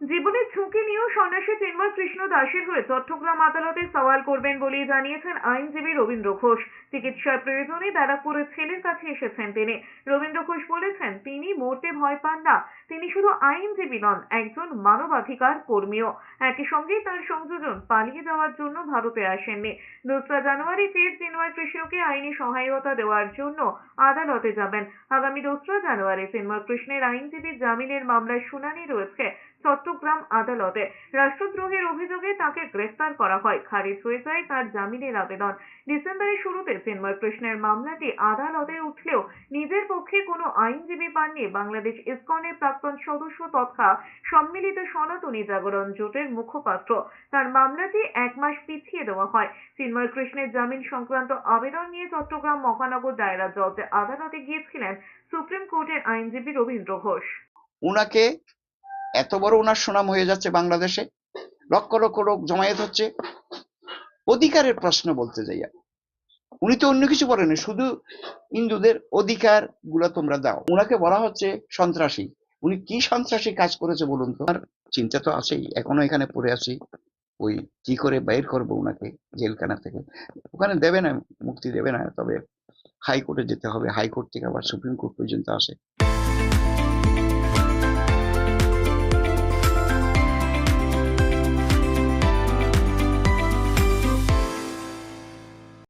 জীবনের ঝুঁকি নিয়েও সন্ন্যাসী চিন্ময় কৃষ্ণ দাসের হয়ে চট্টগ্রাম আদালতে সওয়াল করবেন বলে জানিয়েছেন আইনজীবী রবীন্দ্র ঘোষ। চিকিৎসার প্রয়োজনে ব্যারাকপুরের ছেলের কাছে এসেছেন তিনি। রবীন্দ্র ঘোষ বলেছেন, তিনি মরতে ভয় পান না। তিনি শুধু আইনজীবী নন, একজন মানবাধিকার কর্মীও। একই সঙ্গে তার সংযোজন পালিয়ে যাওয়ার জন্য ভারতে আসেননি। দোসরা জানুয়ারি ফের চিন্ময় কৃষ্ণকে আইনি সহায়তা দেওয়ার জন্য আদালতে যাবেন। আগামী দোসরা জানুয়ারি চিন্ময় কৃষ্ণের আইনজীবী জামিনের মামলার শুনানি রয়েছে। চট্টগ্রাম আদালতে। রাষ্ট্রদ্রোহের অভিযোগে তাকে গ্রেফতার করা হয়। খারিজ হয়ে যায় তার জামিনের আবেদন। ডিসেম্বরের শুরুতে চিন্ময় কৃষ্ণের মামলাটি আদালতে উঠলেও নিজের পক্ষে কোনো আইনজীবী পাননি। বাংলাদেশ ইসকনের প্রাক্তন সদস্য তথা সম্মিলিত সনাতনী জাগরণ জোটের মুখপাত্র। তার মামলাটি এক মাস পিছিয়ে দেওয়া হয়। চিন্ময় কৃষ্ণের জামিন সংক্রান্ত আবেদন নিয়ে চট্টগ্রাম মহানগর দায়রা জজ আদালতে গিয়েছিলেন সুপ্রিম কোর্টের আইনজীবী রবীন্দ্র ঘোষ। উনাকে এত বড় ওনার সুনাম হয়ে যাচ্ছে বাংলাদেশে। লক্ষ লক্ষ লোক জমায়েত হচ্ছে। অধিকারের প্রশ্ন বলতে যাইয়া উনি তো অন্য কিছু বলেন শুধু হিন্দুদের অধিকারগুলা তোমরা দাও। উনাকে বলা হচ্ছে সন্ত্রাসী। উনি কি সন্ত্রাসী কাজ করেছে বলুন তো? আর চিন্তা তো আছেই, এখনও এখানে পড়ে আছি। ওই কি করে বাইর করব উনাকে জেলখানা থেকে? ওখানে দেবে না, মুক্তি দেবে না। তবে হাইকোর্টে যেতে হবে। হাইকোর্ট থেকে আবার সুপ্রিম কোর্ট পর্যন্ত আসে।